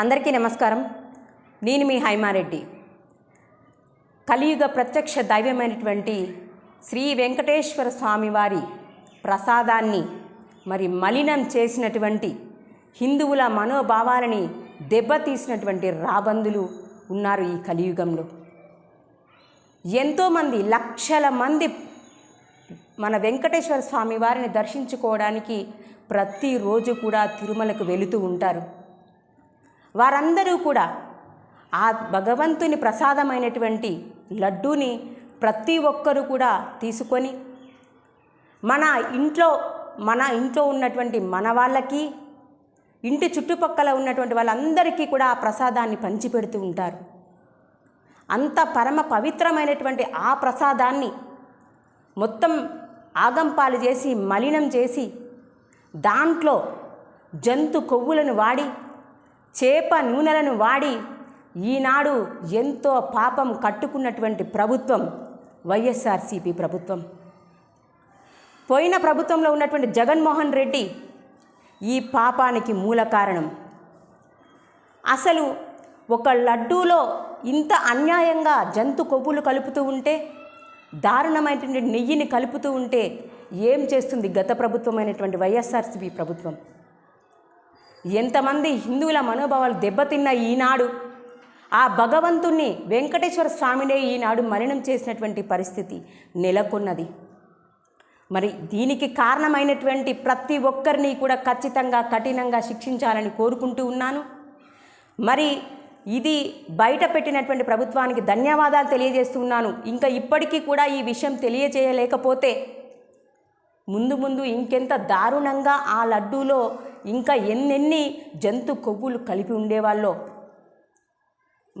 అందరికీ నమస్కారం. నేను మీ హైమారెడ్డి. కలియుగ ప్రత్యక్ష దైవమైనటువంటి శ్రీ వెంకటేశ్వర స్వామివారి ప్రసాదాన్ని మరి మలినం చేసినటువంటి హిందువుల మనోభావాలని దెబ్బతీసినటువంటి రాబందులు ఉన్నారు ఈ కలియుగంలో. ఎంతోమంది లక్షల మంది మన వెంకటేశ్వర స్వామి వారిని దర్శించుకోవడానికి ప్రతిరోజు కూడా తిరుమలకు వెళుతూ ఉంటారు. వారందరూ కూడా ఆ భగవంతుని ప్రసాదమైనటువంటి లడ్డూని ప్రతి ఒక్కరూ కూడా తీసుకొని మన ఇంట్లో మన ఇంట్లో ఉన్నటువంటి మన వాళ్ళకి ఇంటి చుట్టుపక్కల ఉన్నటువంటి వాళ్ళందరికీ కూడా ఆ ప్రసాదాన్ని పంచిపెడుతూ ఉంటారు. అంత పరమ పవిత్రమైనటువంటి ఆ ప్రసాదాన్ని మొత్తం ఆగంపాలు చేసి మలినం చేసి దాంట్లో జంతు కొవ్వులను వాడి చేప నూనెలను వాడి ఈనాడు ఎంతో పాపం కట్టుకున్నటువంటి ప్రభుత్వం వైఎస్ఆర్సీపీ ప్రభుత్వం. పోయిన ప్రభుత్వంలో ఉన్నటువంటి జగన్మోహన్ రెడ్డి ఈ పాపానికి మూల కారణం. అసలు ఒక లడ్డూలో ఇంత అన్యాయంగా జంతు కొవ్వులు కలుపుతూ ఉంటే దారుణమైనటువంటి నెయ్యిని కలుపుతూ ఉంటే ఏం చేస్తుంది గత ప్రభుత్వమైనటువంటి వైఎస్ఆర్సీపీ ప్రభుత్వం? ఎంతమంది హిందువుల మనోభావాలు దెబ్బతిన్న ఈనాడు? ఆ భగవంతుణ్ణి వెంకటేశ్వర స్వామినే ఈనాడు మరణం చేసినటువంటి పరిస్థితి నెలకొన్నది. మరి దీనికి కారణమైనటువంటి ప్రతి ఒక్కరిని కూడా ఖచ్చితంగా కఠినంగా శిక్షించాలని కోరుకుంటూ ఉన్నాను. మరి ఇది బయట పెట్టినటువంటి ప్రభుత్వానికి ధన్యవాదాలు తెలియజేస్తున్నాను ఇంకా ఇప్పటికీ కూడా ఈ విషయం తెలియజేయలేకపోతే ముందు ముందు ఇంకెంత దారుణంగా ఆ లడ్డూలో ఇంకా ఎన్నెన్ని జంతు కొవ్వులు కలిపి ఉండేవాళ్ళో?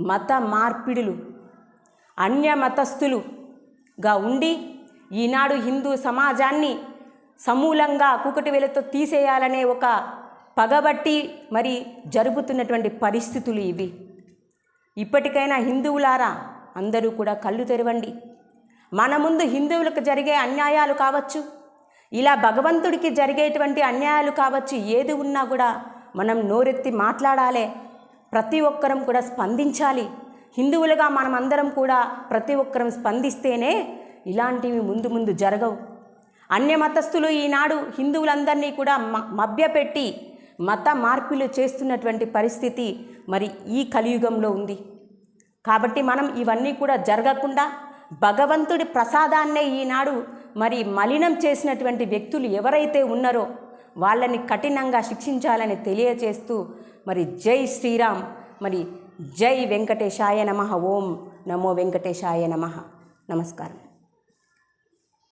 మత మార్పిడులు అన్య మతస్థులుగా ఉండి ఈనాడు హిందూ సమాజాన్ని సమూలంగా కూకటివేలతో తీసేయాలనే ఒక పగబట్టి మరి జరుపుతున్నటువంటి పరిస్థితులు ఇవి. ఇప్పటికైనా హిందువులారా అందరూ కూడా కళ్ళు తెరవండి. మన ముందు హిందువులకు జరిగే అన్యాయాలు కావచ్చు. ఇలా భగవంతుడికి జరిగేటువంటి అన్యాయాలు కావచ్చు ఏది ఉన్నా కూడా మనం నోరెత్తి మాట్లాడాలి. ప్రతి ఒక్కరం కూడా స్పందించాలి. హిందువులుగా మనం అందరం కూడా ప్రతి ఒక్కరం స్పందిస్తేనే ఇలాంటివి ముందు ముందు జరగవు. అన్యమతస్థులు ఈనాడు హిందువులందరినీ కూడా మ మభ్యపెట్టి మత మార్పులు చేస్తున్నటువంటి పరిస్థితి మరి ఈ కలియుగంలో ఉంది. కాబట్టి మనం ఇవన్నీ కూడా జరగకుండా భగవంతుడి ప్రసాదాన్నే ఈనాడు మరి మలినం చేసినటువంటి వ్యక్తులు ఎవరైతే ఉన్నారో వాళ్ళని కఠినంగా శిక్షించాలని తెలియచేస్తూ మరి జై శ్రీరామ్ మరి జై వెంకటేశాయ నమ ఓం నమో వెంకటేశాయ నమ. నమస్కారం.